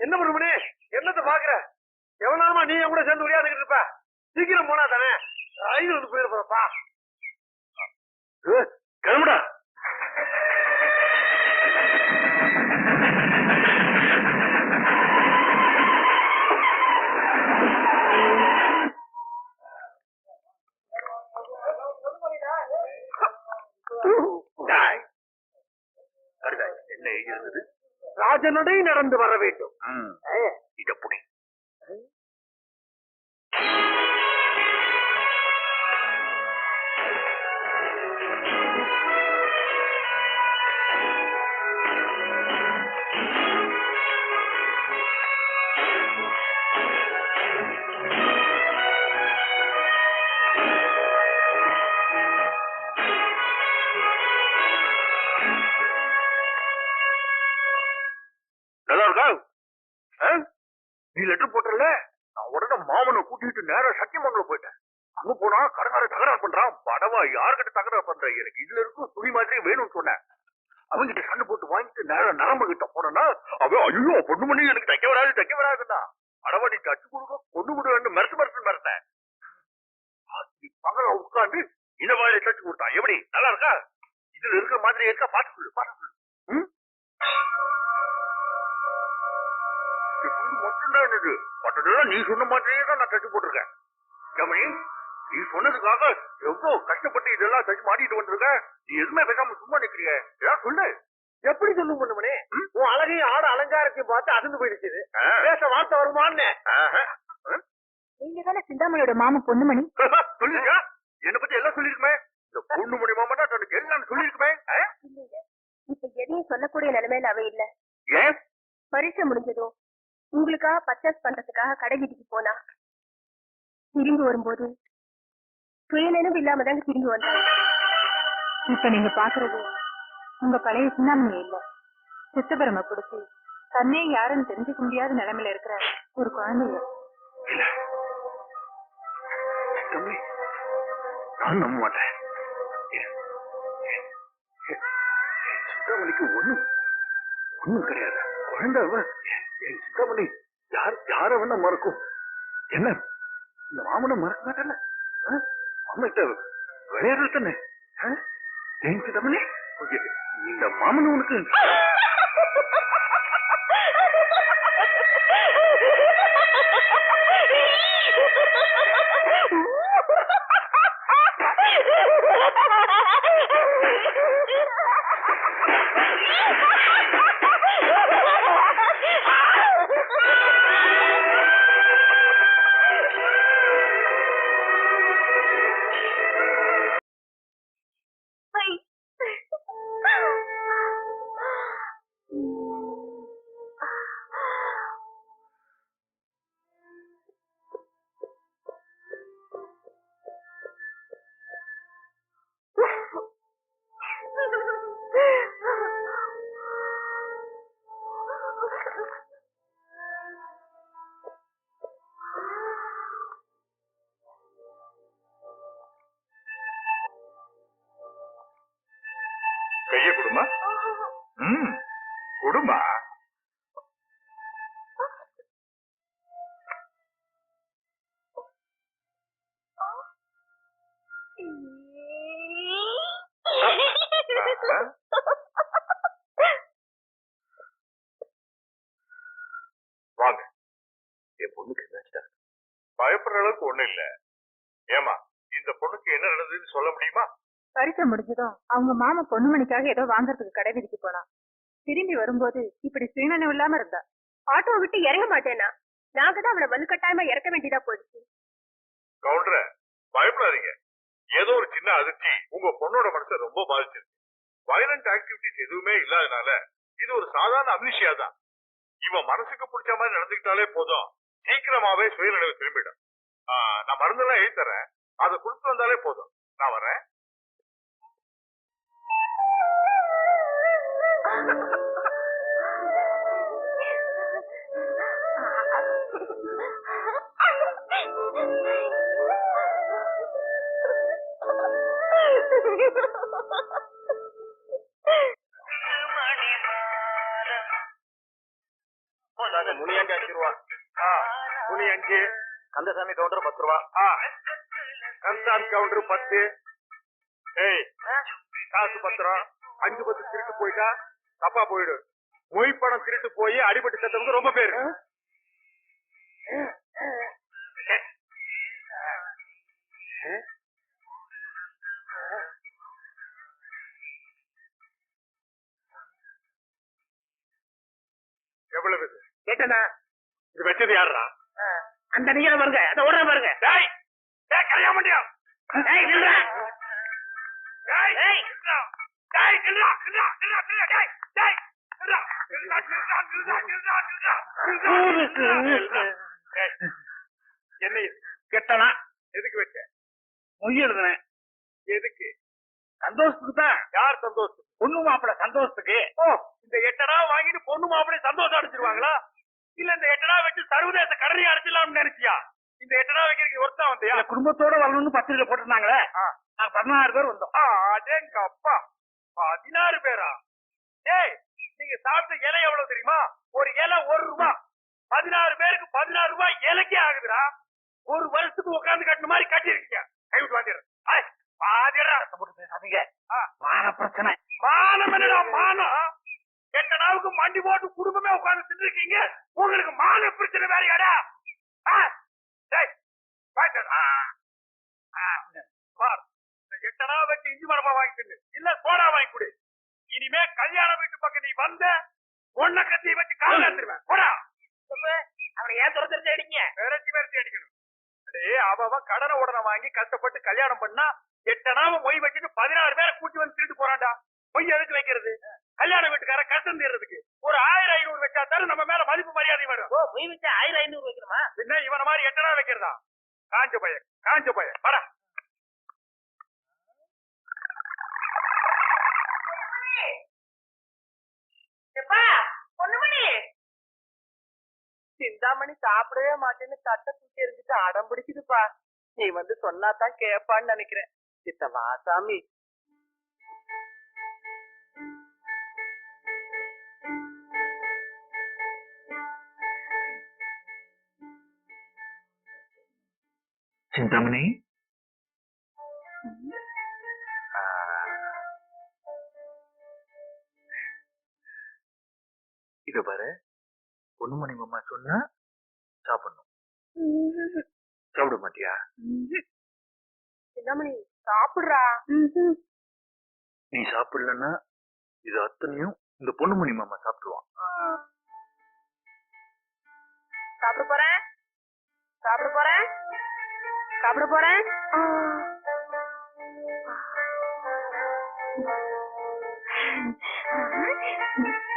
என்ன பண்ணுமணி என்னத்தை பாக்குற? எவ்வளவு நீ என் கூட சேர்ந்து விளையாண்டுக்கிட்டு இருப்ப? சீக்கிரம் போனா தானே? ரயில் வந்து போயிட கிளம்புடா. ராஜநடை நடந்து வர வேண்டும். உடனே கூட்டிட்டு நேரம் சத்தியமங்கலம் போயிட்டேன். அங்க போனா கடங்கார தகராறு பண்றான் படவா யாருக்கிட்ட தகராறு பண்ற? எனக்கு இதுல இருக்கும் துணி மாதிரி வேணும்னு சொன்னேன். அவங்கிட்ட சண்டை போட்டு வாங்கிட்டு நேரம் நரம்பு கிட்ட போனா அவன் ஐயோ பொண்ணு மணி எனக்கு தைக்க வராது தைக்க வராதுன்னா படவா நீ தச்சு கொடுக்க பொண்ணு கொடுக்க மறுத்து மறுத்து மறுத்தேன் பகல உட்காந்து இந்த மாதிரி தச்சு கொடுத்தான். எப்படி? நல்லா இருக்கா? இதுல இருக்கிற மாதிரி இருக்கா? பாட்டு சொல்லு பாட்டு சொல்லு. ம்? மட்டும்தான் என்னது? மற்றதெல்லாம் நீ சொன்ன மாதிரியே தான் நான் தச்சு போட்டிருக்கேன். ரமணி நீ சொன்னதுக்காக எவ்வளவு கஷ்டப்பட்டு இதெல்லாம் தச்சு மாட்டிட்டு வந்திருக்க? நீ எதுவுமே பேசாம சும்மா நிக்கிறிய? ஏதாவது சொல்லு. எப்படி சொல்லும் பண்ணுமணி உன் அழகையும் ஆட அலங்காரத்தையும் பார்த்து அசந்து போயிடுச்சு. பேச வார்த்தை வருமான்னு? நீங்க தானே சிந்தாமணியோட மாமா பொண்ணுமணி சொல்லிருக்கா என்ன பத்தி எல்லாம் சொல்லிருக்குமே. இந்த பொண்ணு மூலியமா தான் தனக்கு எல்லாம் சொல்லிருக்குமே. இப்ப எதையும் சொல்லக்கூடிய நிலைமையில அவ இல்ல. ஏன்? பரீட்சை முடிஞ்சதும் உங்களுக்காக பர்ச்சேஸ் பண்றதுக்காக கடை வீட்டுக்கு போனா திரும்பி வரும்போது சுயநினைவு இல்லாம தாங்க திரும்பி வந்தாங்க. இப்ப நீங்க பாக்குறது உங்க பழைய சிந்தாமணி இல்ல. சித்தபிரம கொடுத்து தன்னே யாருன்னு தெரிஞ்சுக்க முடியாத நிலைமையில இருக்கிற ஒரு குழந்தைய. தம்பி நான் நம்ப மாட்டேன். ஒண்ணும் ஒண்ணும் கிடையாது. குழந்தை என் யார் யார வேணா மறக்கும். என்ன? இந்த மாமனை மறக்க மாட்டேன் மாமன்கிட்ட விளையாடுறது தானே? ஆ? இந்த மாமன் உனக்கு என் பொண்ணுக்கு என்ன பயப்படுற அளவுக்கு ஒண்ணு இல்ல. ஏமா இந்த பொண்ணுக்கு என்ன நடந்ததுன்னு சொல்ல முடியுமா? பரீட்சை முடிஞ்சதும் அவங்க மாமா பொண்ணுமணிக்காக ஏதோ வாங்குறதுக்கு கடை வீதிக்கு போனா திரும்பி வரும்போது இப்படி சுயநினைவு இல்லாம இருந்தா. ஆட்டோ விட்டு இறங்க மாட்டேனா நாங்க தான் அவளை வலுக்கட்டாயமா இறக்க வேண்டியதா போயிடுச்சு. கவுண்டர பயப்படாதீங்க. ஏதோ ஒரு சின்ன அதிர்ச்சி உங்க பொண்ணோட மனசை ரொம்ப பாதிச்சிருக்கு. வயலண்ட் ஆக்டிவிட்டிஸ் எதுவுமே இல்லாதனால இது ஒரு சாதாரண அம்னிஷியா தான். இவன் மனசுக்கு பிடிச்ச மாதிரி நடந்துக்கிட்டாலே போதும். சீக்கிரமாவே சுயநினைவு திரும்பிடும். நான் மருந்தெல்லாம் எழுதி தரேன் அதை கொடுத்து வந்தாலே போதும். நான் வரேன் மணி மாலம் துணி அஞ்சு கந்தசாமி கவுண்டர் பத்து ரூபா. கன்சாமி கவுண்டர் பத்து. ஏய் காசு பத்திரம் அஞ்சு பத்து திருட்டு போயிட்டா தப்பா போயிடு. மொய் பணம் திருட்டு போய் அடிபட்டு செத்தவங்க ரொம்ப பேரு. எவ்வளவு? கேட்டனா இது வச்சது யாருடா அந்த நீங்க பாருங்க அந்த ஓடுற பாருங்க டேய் டேய் கல்யாணம் பண்ணியா டேய், நில்றா. டேய் டேய். நில்றா. டேய் நில்றா நில்றா நில்றா நில்றா டேய் டேய் நில்றா நில்றா நில்றா நில்றா நில்றா நில்றா நில்றா டேய் என்ன இது கெட்டனா? எதுக்கு வச்ச? மொய் எழுதுனேன். எதுக்கு? சந்தோஷத்துக்கு தான். யார் சந்தோஷம் பொண்ணு மாப்பிள்ள சந்தோஷத்துக்கு. ஓ இந்த எட்டடா வாங்கிட்டு பொண்ணு மாப்பிளை சந்தோஷம் அடிச்சிருவாங்களா இல்ல இந்த எட்டடா வச்சு சர்வதேச கடனை அடிச்சிடலாம்னு நினைச்சியா? இந்த எட்டடா வைக்கிறதுக்கு ஒருத்தன் வந்தியா? குடும்பத்தோட வரணும்னு பத்திரிக்கை போட்டிருந்தாங்களே. நாங்க பதினாறு பேர் வந்தோம். ஆ, அடேங்க அப்பா பதினாறு பேரா? ஏய் நீங்க சாப்பிட்ட இலை எவ்வளவு தெரியுமா? ஒரு இலை ஒரு ரூபா. பதினாறு பேருக்கு பதினாறு ரூபாய் இலைக்கே ஆகுதுடா. ஒரு வருஷத்துக்கு உட்கார்ந்து கட்டின மாதிரி கட்டிருக்கீங்க கைவிட்டு வாங்கிடுறேன் பாதிடா பேசாதீங்க. மான பிரச்சனை. மானம் என்னடா மானம் நாளுக்கு மண்டி போட்டு குடும்பமே உட்கார்ந்து தின்னுருக்கீங்க. உங்களுக்கு மான பிரச்சனை பார், இந்த எட்டனா வச்சு இஞ்சி மரமா வாங்கி தின்னு. இல்ல சோடா வாங்கி கொடு. இனிமே கல்யாண வீட்டு பக்கம் நீ வந்த ஒன்ன கத்தி வச்சு கால எடுத்துருவேன் போடா. அவனை ஏன் துரத்துறது அடிங்க? விரட்டி விரட்டி அடிக்கணும். அடே அவ அவன் கடனை உடனே வாங்கி கஷ்டப்பட்டு கல்யாணம் பண்ணா எட்டனாவ மொய் வச்சுட்டு பதினாறு பேரை கூட்டி வந்து திருட்டு போறான்டா. மொய் எதுக்கு வைக்கிறது? கல்யாண வீட்டுக்கார கஷ்டம் தீர்றதுக்கு ஒரு ஆயிரம் ஐநூறு வச்சா தானே நம்ம மேல மதிப்பு மரியாதை வரும். ஓ மொய் வச்சா ஆயிரம் ஐநூறு வைக்கணுமா? பின்ன இவன மாதிரி எட்டனா வைக்கிறதா? காஞ்ச பையன் காஞ்ச பையன். வாடா. பொண்ணுமணி. சிந்தாமணி சாப்பிடவே மாட்டேன்னு தட்டை தூக்கி எறிஞ்சிட்டு அடம் பிடிக்குதுப்பா. நீ வந்து சொன்னாதான் கேப்பான்னு நினைக்கிறேன். சித்தவா சாமி சிந்தாமணி இத பாரு பொண்ணுமணி மாமா சொன்னா சாப்பிடணும் சாப்பிட மாட்டியா சிந்தாமணி சாப்பிடுறா நீ சாப்பிடலன்னா இது அத்தனையும் இந்த பொண்ணுமணி மாமா சாப்பிடுவான் சாப்பிட போறேன்? சாப்பிட போறேன்? சாப்பிட போறேன் ஐ